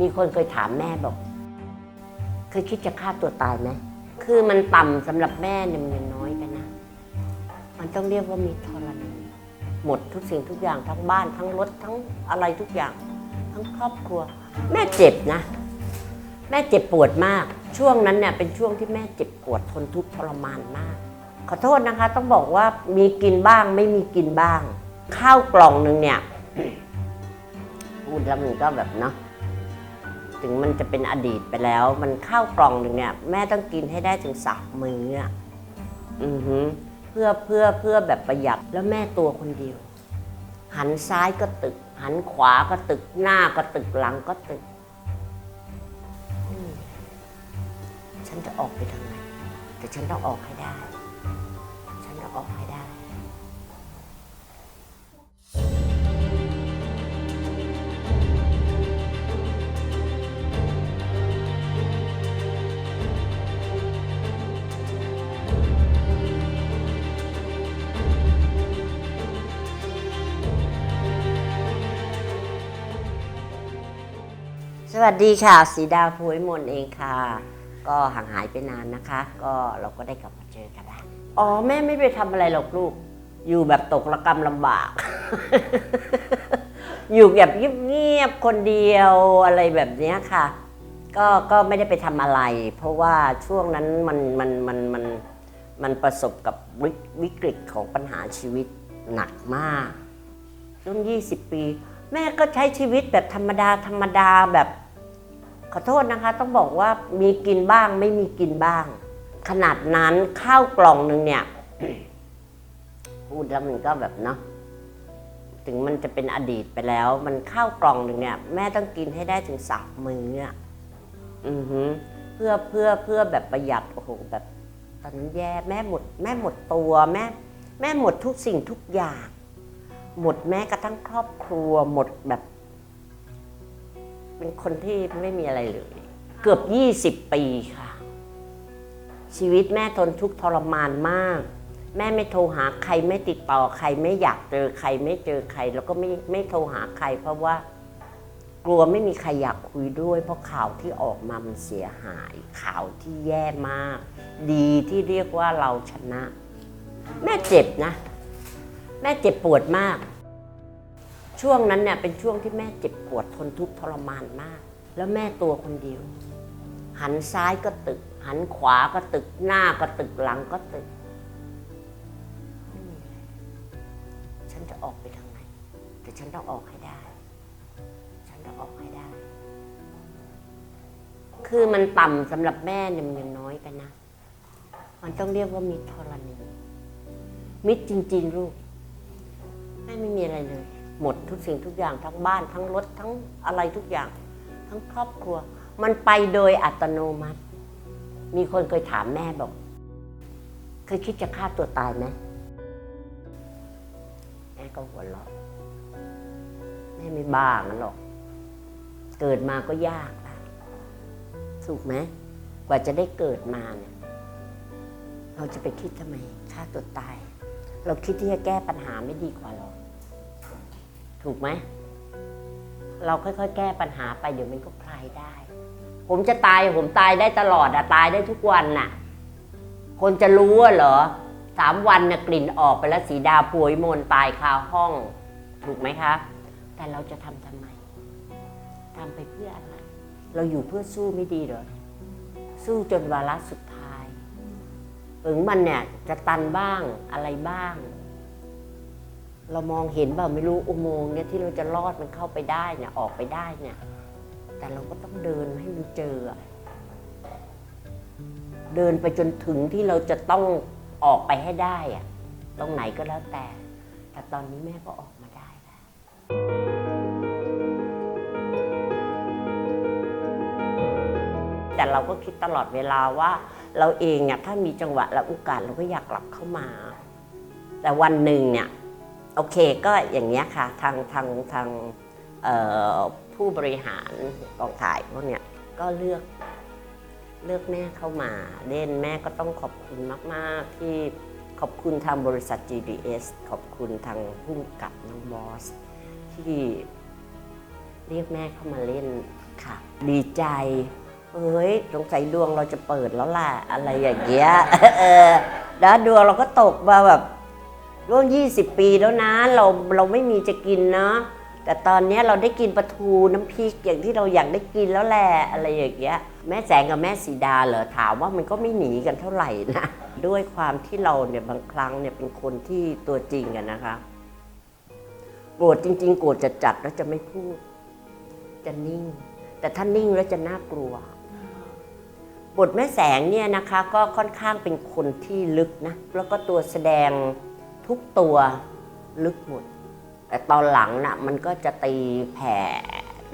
มีคนเคยถามแม่บอก เคยคิดจะฆ่าตัวตายไหมคือมันต่ำสำหรับแม่เนี่ยมันยังน้อยไปนะ มันต้องเรียกว่ามีทรณีหมดทุกสิ่งทุกอย่างทั้งบ้านทั้งรถทั้งอะไรทุกอย่าง ทั้งครอบครัว แม่เจ็บนะ แม่เจ็บปวดมาก ช่วงนั้นเนี่ยเป็นช่วงที่แม่เจ็บปวดทนทุกข์ทรมานมาก ขอโทษนะคะ ต้องบอกว่ามีกินบ้างไม่มีกินบ้าง ข้าวกล่องหนึ่งเนี่ยพูดแล้วมันก็แบบเนาะ ถึงมันจะเป็นอดีตไปแล้ว มันข้าวกล่องหนึ่งเนี่ย แม่ต้องกินให้ได้ถึงสามมื้ออะอือเพื่อเพื่อเพื่อแบบประหยัดแล้วแม่ตัวคนเดียว หันซ้ายก็ตึก หันขวาก็ตึกหน้าก็ตึกหลังก็ตึกอืมฉันจะออกไปทางไหนแต่ฉันต้องออกให้ได้ สวัสดีค่ะสีดาภูวิมลเองค่ะ ก็ห่างหายไปนานนะคะ ก็เราก็ได้กลับมาเจอกันแล้วอ๋อแม่ไม่ไปทำอะไรหรอกลูก อยู่แบบตกระกรรมลำบาก อยู่แบบเงียบๆคนเดียวอะไรแบบเนี้ยค่ะ ก็ก็ไม่ได้ไปทำอะไร เพราะว่าช่วงนั้นมันมันมันมันมันประสบกับวิวิกฤตของปัญหาชีวิตหนักมาก รุ่น20 ปี แม่ก็ใช้ชีวิตแบบธรรมดาธรรมดาแบบ ขอโทษนะคะ ต้องบอกว่ามีกินบ้างไม่มีกินบ้าง ขนาดนั้นข้าวกล่องหนึ่งเนี่ย พูดแล้วมันก็แบบเนาะถึงมันจะเป็นอดีตไปแล้ว มันข้าวกล่องหนึ่งเนี่ย แม่ต้องกินให้ได้ถึงสามมื้ออะอือหือเพื่อเพื่อเพื่อแบบประหยัดโอ้โหแบบ ตอนนั้นแย่แม่หมด แม่หมดตัวแม่ แม่หมดทุกสิ่งทุกอย่าง หมดแม้กระทั่งครอบครัวหมดแบบ เป็นคนที่ไม่มีอะไรเลย เกือบ 20 ปีค่ะ ชีวิตแม่ทนทุกข์ทรมานมาก แม่ไม่โทรหาใครไม่ติดต่อใครไม่อยากเจอใครไม่เจอใคร แล้วก็ไม่ไม่โทรหาใคร เพราะว่ากลัวไม่มีใครอยากคุยด้วย เพราะข่าวที่ออกมามันเสียหาย ข่าวที่แย่มาก ดีที่เรียกว่าเราชนะ แม่เจ็บนะ แม่เจ็บปวดมาก ช่วงนั้นเนี่ยเป็นช่วงที่แม่เจ็บปวดทนทุกข์ทรมานมาก แล้วแม่ตัวคนเดียว หันซ้ายก็ตึก หันขวาก็ตึก หน้าก็ตึกหลังก็ตึกไม่มีอะไรฉันจะออกไปทางไหน แต่ฉันต้องออกให้ได้ ฉันต้องออกให้ได้ คือมันต่ำสำหรับแม่เนี่ยมันยังน้อยไปนะ มันต้องเรียกว่ามิตรธรณีมิตรจริง ๆ ลูกแม่ไม่มีอะไรเลย หมดทุกสิ่งทุกอย่างทั้งบ้านทั้งรถทั้งอะไรทุกอย่าง ทั้งครอบครัว มันไปโดยอัตโนมัติ มีคนเคยถามแม่บอก เคยคิดจะฆ่าตัวตายไหมแม่ก็หัวเราะแม่ไม่บ้างั้นหรอก เกิดมาก็ยากนะถูกไหมกว่าจะได้เกิดมาเนี่ยเราจะไปคิดทำไมฆ่าตัวตาย เราคิดที่จะแก้ปัญหาไม่ดีกว่าหรอ ถูกไหม เราค่อยๆ แก้ปัญหาไปเดี๋ยวมันก็คลายได้ ผมจะตายผมตายได้ตลอดอะตายได้ทุกวันน่ะ คนจะรู้เหรอสามวันน่ะกลิ่นออกไปแล้วสีดาป่วยมนตายคาห้อง ถูกไหมคะ แต่เราจะทำทำไมทำไปเพื่ออะไร เราอยู่เพื่อสู้ไม่ดีเหรอ สู้จนวาระสุดท้ายถึงมันเนี่ยจะตันบ้างอะไรบ้าง เรามองเห็นเปล่าไม่รู้อุโมงค์เนี่ยที่เราจะรอดมันเข้าไปได้เนี่ยออกไปได้เนี่ยแต่เราก็ต้องเดินให้มันเจอ เดินไปจนถึงที่เราจะต้องออกไปให้ได้อะตรงไหนก็แล้วแต่ แต่ตอนนี้แม่ก็ออกมาได้แล้วแต่เราก็คิดตลอดเวลาว่า เราเองเนี่ยถ้ามีจังหวะและโอกาสเราก็อยากกลับเข้ามา แต่วันหนึ่งเนี่ย โอเคก็อย่างเงี้ยค่ะทางทางทางผู้บริหารกองถ่ายพวกเนี้ยก็เลือกเลือกแม่เข้ามาเล่นแม่ก็ต้องขอบคุณมาก ๆ ที่ขอบคุณทางบริษัท GDS ขอบคุณทางผู้กำกับน้องบอส ที่เรียกแม่เข้ามาเล่นค่ะ ดีใจเฮ้ยสงสัยดวงเราจะเปิดแล้วล่ะ อะไรอย่างเงี้ยเออแล้วดวงเราก็ตกมาแบบ ร่วม20 ปีแล้วนะเราเราไม่มีจะกินเนาะแต่ตอนเนี้ยเราได้กินปลาทูน้ำพริกอย่างที่เราอยากได้กินแล้วแหละอะไรอย่างเงี้ยแม่แสงกับแม่สีดาเหรอถามว่ามันก็ไม่หนีกันเท่าไหร่นะด้วยความที่เราเนี่ยบางครั้งเนี่ยเป็นคนที่ตัวจริงอะนะคะโกรธจริง ๆ โกรธจะจัดแล้วจะไม่พูด จะนิ่ง แต่ถ้านิ่งแล้วจะน่ากลัวบทแม่แสงเนี่ยนะคะ ก็ค่อนข้างเป็นคนที่ลึกนะแล้วก็ตัวแสดง ทุกตัวลึกหมด แต่ตอนหลังนะ่ะมันก็จะตีแผ่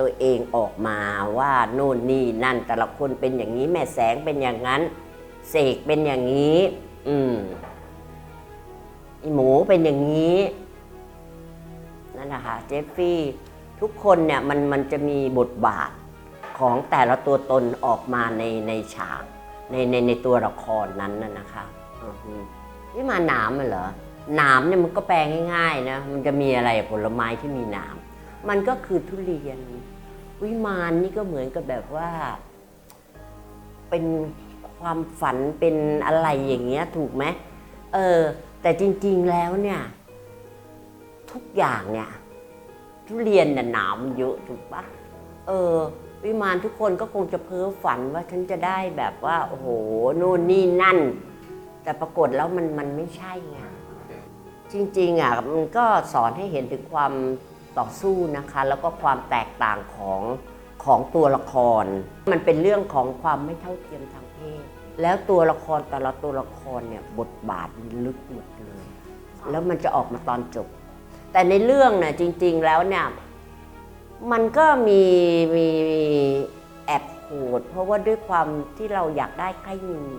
ตัวเองออกมาว่าโน่นนี่นั่นแต่ละคนเป็นอย่างนี้แม่แสงเป็นอย่างนั้นเสกเป็นอย่างนี้ อืมหมูเป็นอย่างนี้นั่นนะคะเจฟฟี่ทุกคนเนี่ยมันมันจะมีบทบาทของแต่ละตัวตนออกมาในในฉากในในในตัวละครนั้นน่ะนะคะอืมนี่มาหนามเหรอ หนามเนี่ยมันก็แปลง่ายๆนะ มันจะมีอะไรผลไม้ที่มีหนาม มันก็คือทุเรียน วิมานนี่ก็เหมือนกับแบบว่า เป็นความฝันเป็นอะไรอย่างเงี้ยถูกไหมเออ แต่จริงๆแล้วเนี่ย ทุกอย่างเนี่ย ทุเรียนน่ะหนามเยอะถูกปะเออ วิมานทุกคนก็คงจะเพ้อฝันว่าฉันจะได้แบบว่า โอ้โหนู่นนี่นั่น แต่ปรากฏแล้วมันมันไม่ใช่ไง จริงๆอะมันก็สอนให้เห็นถึงความต่อสู้นะคะ แล้วก็ความแตกต่างของของตัวละคร มันเป็นเรื่องของความไม่เท่าเทียมทางเพศ แล้วตัวละครแต่ละตัวละครเนี่ยบทบาทมันลึกหมดเลย แล้วมันจะออกมาตอนจบ แต่ในเรื่องเนี่ยจริง ๆแล้วเนี่ยมันก็มีมีมีแอบโหดเพราะว่าด้วยความที่เราอยากได้ใกล้มือ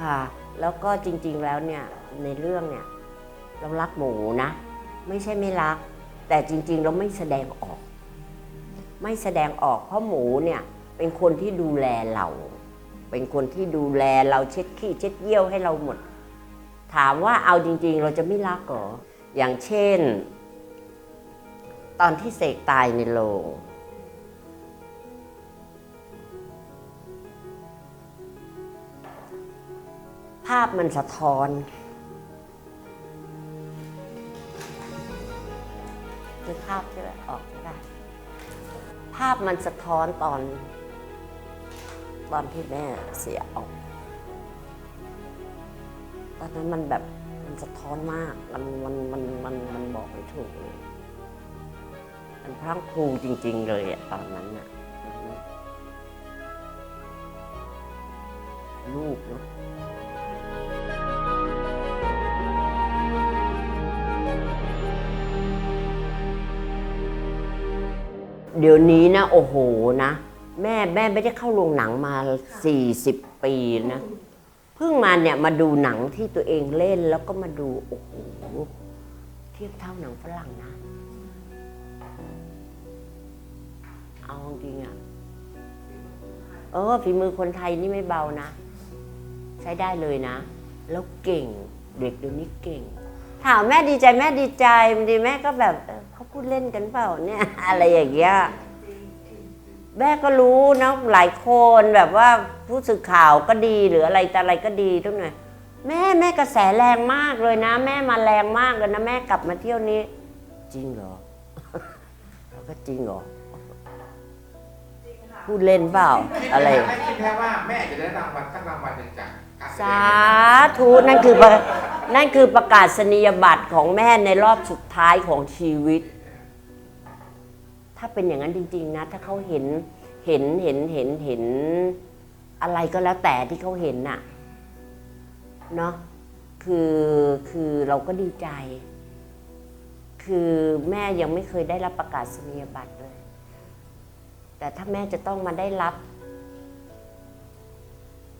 ค่ะแล้วก็จริง ๆแล้วเนี่ยในเรื่องเนี่ย เรารักหมูนะ ไม่ใช่ไม่รัก แต่จริง ๆ เราไม่แสดงออก ไม่แสดงออกเพราะหมูเนี่ยเป็นคนที่ดูแลเรา เป็นคนที่ดูแลเราเช็ดขี้เช็ดเยี่ยวให้เราหมด ถามว่าเอาจริง ๆ เราจะไม่รักหรออย่างเช่น ตอนที่เสกตายในโรงภาพมันสะท้อน คือภาพใช่ไหมออกใช่ไหมภาพมันสะท้อนตอน ตอนที่แม่เสียออก ตอนนั้นมันแบบมันสะท้อนมาก มันมันมันมันมันบอกไม่ถูกเลยมันพรังพรูจริง ๆ เลยอะตอนนั้นน่ะลูกเนาะ เดี๋ยวนี้นะโอ้โหนะ แม่แม่ไม่ได้เข้าโรงหนังมา 40 ปีนะ เพิ่งมาเนี่ยมาดูหนังที่ตัวเองเล่นแล้วก็มาดูโอ้โหเทียบเท่าหนังฝรั่งนะ เอาจริงอะเออฝีมือคนไทยนี่ไม่เบานะ ใช้ได้เลยนะ แล้วเก่ง เด็กเดี๋ยวนี้เก่ง ถามแม่ดีใจแม่ดีใจบางทีแม่ก็แบบเออเขาพูดเล่นกันเปล่าเนี่ย อะไรอย่างเงี้ยแม่ก็รู้นะหลายคนแบบว่าผู้สื่อข่าวก็ดีหรืออะไรแต่อะไรก็ดีทุกหน่อยแม่แม่กระแสแรงมากเลยนะ แม่มาแรงมากเลยนะ แม่กลับมาเที่ยวนี้ จริงเหรอแล้วก็จริงเหรอพูดเล่นเปล่าอะไรไม่คิดแค่ว่าแม่จะได้รางวัลสักรางวัลหนึ่งจากการแสดสางธุนั่นคือประ นั่นคือประกาศนียบัตรของแม่ในรอบสุดท้ายของชีวิต ถ้าเป็นอย่างนั้นจริง ๆ นะ ถ้าเขาเห็นเห็นเห็นเห็นเห็นอะไรก็แล้วแต่ที่เขาเห็นน่ะเนาะคือคือเราก็ดีใจ คือแม่ยังไม่เคยได้รับประกาศนียบัตรเลย แต่ถ้าแม่จะต้องมาได้รับ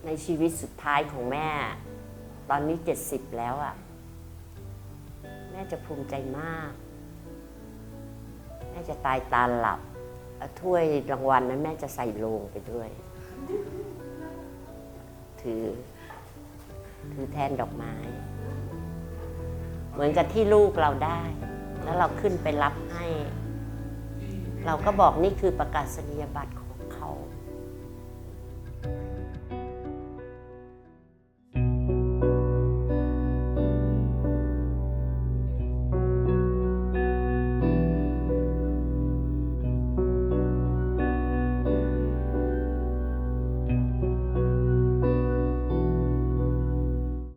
ในชีวิตสุดท้ายของแม่ ตอนนี้เจ็ดสิบแล้วอะ่ะ แม่จะภูมิใจมาก แม่จะตายตาหลับถ้วยรางวัลนั้นแม่จะใส่โลงไปด้วย ถือ ถือแทนดอกไม้ เหมือนกับที่ลูกเราได้ แล้วเราขึ้นไปรับให้ เราก็บอกนี่คือประกาศนียบัตร